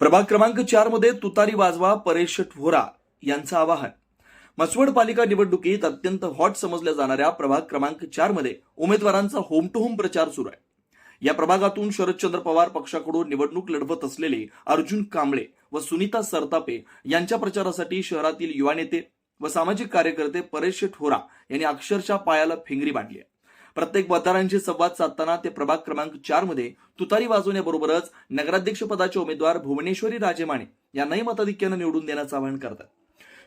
प्रभाग क्रमांक चारमध्ये तुतारी वाजवा परेश ठोरा यांचं आवाहन. मसवड पालिका निवडणुकीत अत्यंत हॉट समजल्या जाणाऱ्या प्रभाग क्रमांक चारमध्ये उमेदवारांचा होम टू होम प्रचार सुरू आहे. या प्रभागातून शरदचंद्र पवार पक्षाकडून निवडणूक लढवत असलेले अर्जुन कांबळे व सुनीता सरतापे यांच्या प्रचारासाठी शहरातील युवा नेते व सामाजिक कार्यकर्ते परेश ठोरा यांनी अक्षरशः पायाला फिंगरी बांधली आहे. प्रत्येक मतदारांशी संवाद साधताना ते प्रभाग क्रमांक चारमध्ये तुतारी वाजवण्याबरोबरच नगराध्यक्ष पदाचे उमेदवार भुवनेश्वरी राजे माने यांनाही मताधिक्यानं निवडून देण्याचं आवाहन करतात.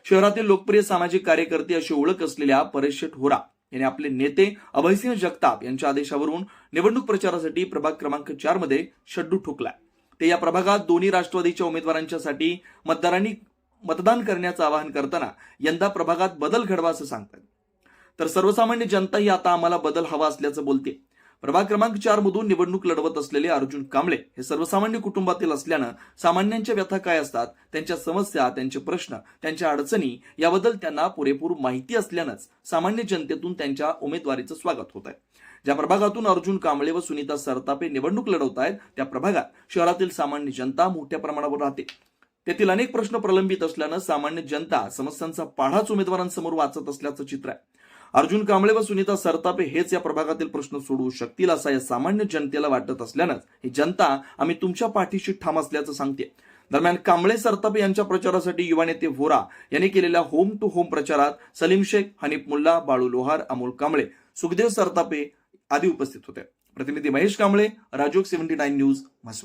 शहरातील लोकप्रिय सामाजिक कार्यकर्ते अशी ओळख असलेल्या परेश ठोरा यांनी आपले नेते अभयसिंह जगताप यांच्या आदेशावरून निवडणूक प्रचारासाठी प्रभाग क्रमांक चारमध्ये शड्डू ठोकलाय. ते या प्रभागात दोन्ही राष्ट्रवादीच्या उमेदवारांच्यासाठी मतदारांनी मतदान करण्याचं आवाहन करताना यंदा प्रभागात बदल घडवा असं सांगतात. तर सर्वसामान्य जनता ही आता आम्हाला बदल हवा असल्याचं बोलते. प्रभाग क्रमांक चार मधून निवडणूक लढवत असलेले अर्जुन कांबळे हे सर्वसामान्य कुटुंबातील असल्यानं सामान्यांच्या व्यथा काय असतात त्यांच्या समस्या त्यांचे प्रश्न त्यांच्या अडचणी याबद्दल त्यांना पुरेपूर माहिती असल्यानंच सामान्य जनतेतून त्यांच्या उमेदवारीचं स्वागत होत आहे. ज्या प्रभागातून अर्जुन कांबळे व सुनीता सरतापे निवडणूक लढवत आहेत त्या प्रभागात शहरातील सामान्य जनता मोठ्या प्रमाणावर राहते. तेथील अनेक प्रश्न प्रलंबित असल्यानं सामान्य जनता समस्यांचा पाढाच उमेदवारांसमोर वाचत असल्याचं चित्र आहे. अर्जुन कांबळे व सुनीता सरतापे हेच या प्रभागातील प्रश्न सोडवू शकतील असा या सामान्य जनतेला वाटत असल्यानंच ही जनता आम्ही तुमच्या पाठीशी ठाम असल्याचं सांगते दरम्यान कांबळे सरतापे यांच्या प्रचारासाठी युवा नेते व्होरा यांनी केलेल्या होम टू होम प्रचारात सलीम शेख हनीफ मुल्ला बाळू लोहार अमोल कांबळे सुखदेव सरतापे आदी उपस्थित होते. प्रतिनिधी महेश कांबळे राजोग सेव्हन्टी नाईन न्यूज म्हसवा